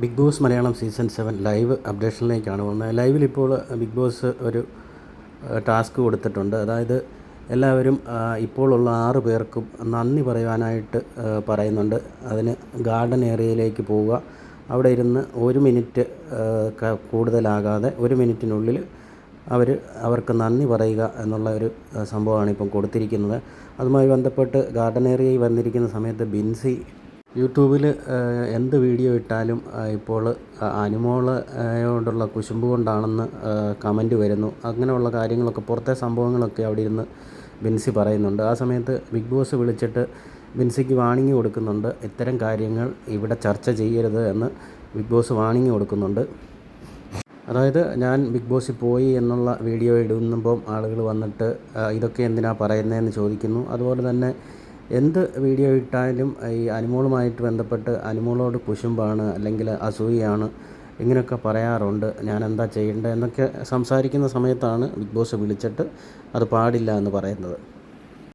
Bigg Boss Malayalam season seven live അപ്ഡേഷനിലേക്കാണ് പോകുന്നത്. ലൈവിൽ ഇപ്പോൾ ബിഗ് ബോസ് ഒരു ടാസ്ക് കൊടുത്തിട്ടുണ്ട്. അതായത് എല്ലാവരും ഇപ്പോഴുള്ള ആറ് പേർക്കും നന്ദി പറയുവാനായിട്ട് പറയുന്നുണ്ട്. അതിന് ഗാർഡൻ ഏരിയയിലേക്ക് പോവുക. അവിടെ ഇരുന്ന് ഒരു മിനിറ്റ് കൂടുതലാകാതെ ഒരു മിനിറ്റിനുള്ളിൽ അവർ അവർക്ക് നന്ദി പറയുക എന്നുള്ള ഒരു സംഭവമാണ് ഇപ്പം കൊടുത്തിരിക്കുന്നത്. അതുമായി ബന്ധപ്പെട്ട് ഗാർഡൻ ഏരിയയിൽ വന്നിരിക്കുന്ന സമയത്ത് ബിൻസി യൂട്യൂബിൽ എന്ത് വീഡിയോ ഇട്ടാലും ഇപ്പോൾ അനുമോളയോടുള്ള കുശുമ്പ് കൊണ്ടാണെന്ന് കമന്റ് വരുന്നു. അങ്ങനെയുള്ള കാര്യങ്ങളൊക്കെ പുറത്തെ സംഭവങ്ങളൊക്കെ അവിടെ ഇരുന്ന് ബിൻസി പറയുന്നുണ്ട്. ആ സമയത്ത് ബിഗ് ബോസ് വിളിച്ചിട്ട് ബിൻസിക്ക് വാണിംഗ് കൊടുക്കുന്നുണ്ട്. ഇത്തരം കാര്യങ്ങൾ ഇവിടെ ചർച്ച ചെയ്യരുത് എന്ന് ബിഗ് ബോസ് വാണിംഗ് കൊടുക്കുന്നുണ്ട്. അതായത് ഞാൻ ബിഗ് ബോസിൽ പോയി എന്നുള്ള വീഡിയോ ഇടുമ്പം ആളുകൾ വന്നിട്ട് ഇതൊക്കെ എന്തിനാണ് പറയുന്നതെന്ന് ചോദിക്കുന്നു. അതുപോലെ തന്നെ എന്ത് വീഡിയോ ഇട്ടാലും ഈ അനിമോളുമായിട്ട് ബന്ധപ്പെട്ട് അനിമോളോട് കുശുമ്പാണ് അല്ലെങ്കിൽ അസൂയയാണ് ഇങ്ങനെയൊക്കെ പറയാറുണ്ട്. ഞാൻ എന്താ ചെയ്യേണ്ടത് എന്നൊക്കെ സംസാരിക്കുന്ന സമയത്താണ് ബിഗ് ബോസ് വിളിച്ചിട്ട് അത് പാടില്ല എന്ന് പറയുന്നത്.